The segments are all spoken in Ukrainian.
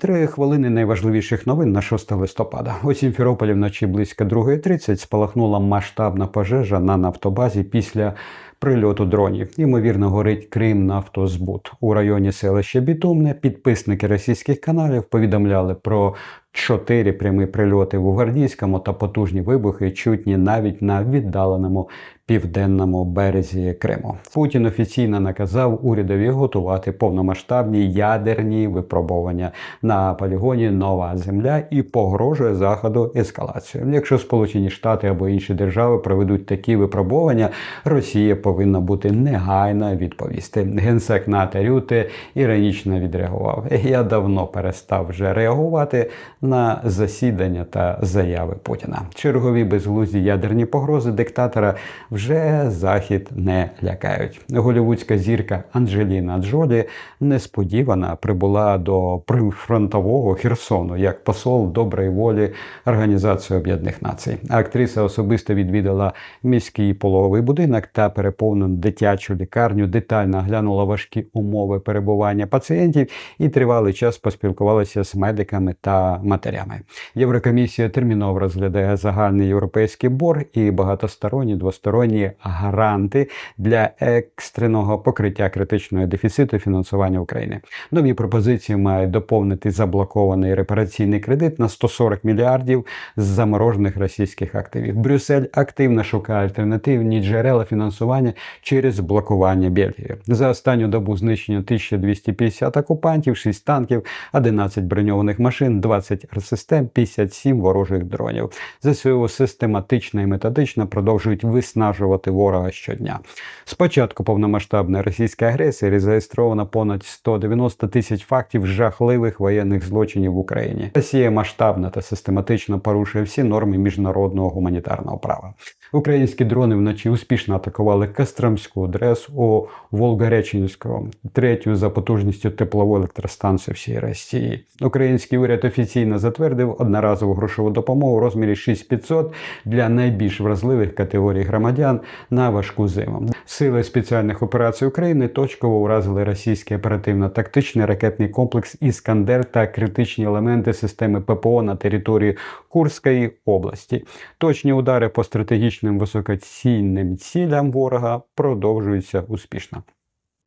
Три хвилини найважливіших новин на 6 листопада. У Сімферополі вночі близько 2.30 спалахнула масштабна пожежа на нафтобазі після прильоту дронів. Ймовірно, горить Крим нафтозбут. У районі селища Бітумне підписники російських каналів повідомляли про чотири прямі прильоти в Гвардійському та потужні вибухи, чутні навіть на віддаленому південному березі Криму. Путін офіційно наказав урядові готувати повномасштабні ядерні випробування на полігоні Нова Земля і погрожує заходу ескалацією. Якщо Сполучені Штати або інші держави проведуть такі випробування, Росія повинна бути негайно відповісти. Генсек НАТО Рюте іронічно відреагував. Я давно перестав вже реагувати на засідання та заяви Путіна. Чергові безглузді ядерні погрози диктатора вже захід не лякають. Голівудська зірка Анджеліна Джолі несподівано прибула до прифронтового Херсону як посол доброї волі Організації Об'єднаних Націй. Актриса особисто відвідала міський пологовий будинок та переповнену дитячу лікарню, детально оглянула важкі умови перебування пацієнтів і тривалий час поспілкувалася з медиками та матерями. Єврокомісія терміново розглядає загальний європейський борг і багатосторонні двосторонні гаранти для екстреного покриття критичного дефіциту фінансування України. Нові пропозиції мають доповнити заблокований репараційний кредит на 140 мільярдів з заморожених російських активів. Брюссель активно шукає альтернативні джерела фінансування через блокування Бельгії. За останню добу знищено 1250 окупантів, 6 танків, 11 броньованих машин, 20 систем, 57 ворожих дронів. ЗСУ систематично і методично продовжують виснажувати ворога щодня. Спочатку повномасштабної російської агресії зареєстровано понад 190 тисяч фактів жахливих воєнних злочинів в Україні. Росія масштабно та систематично порушує всі норми міжнародного гуманітарного права. Українські дрони вночі успішно атакували Костромську дрес у Волгореченську, третю за потужністю теплову електростанцію всієї Росії. Український уряд офіційно затвердив одноразову грошову допомогу у розмірі 6500 для найбільш вразливих категорій громадян на важку зиму. Сили спеціальних операцій України точково уразили російський оперативно-тактичний ракетний комплекс Іскандер та критичні елементи системи ППО на території Курської області. Точні удари по стратегічним високоцінним цілям ворога продовжуються успішно.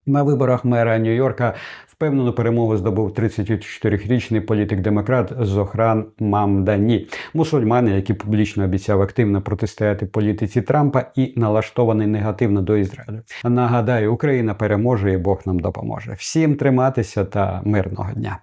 На виборах мера Нью-Йорка впевнену перемогу здобув 34-річний політик-демократ Зохран Мамдані, мусульмани, який публічно обіцяв активно протистояти політиці Трампа і налаштований негативно до Ізраїлю. Нагадаю, Україна переможе і Бог нам допоможе. Всім триматися та мирного дня.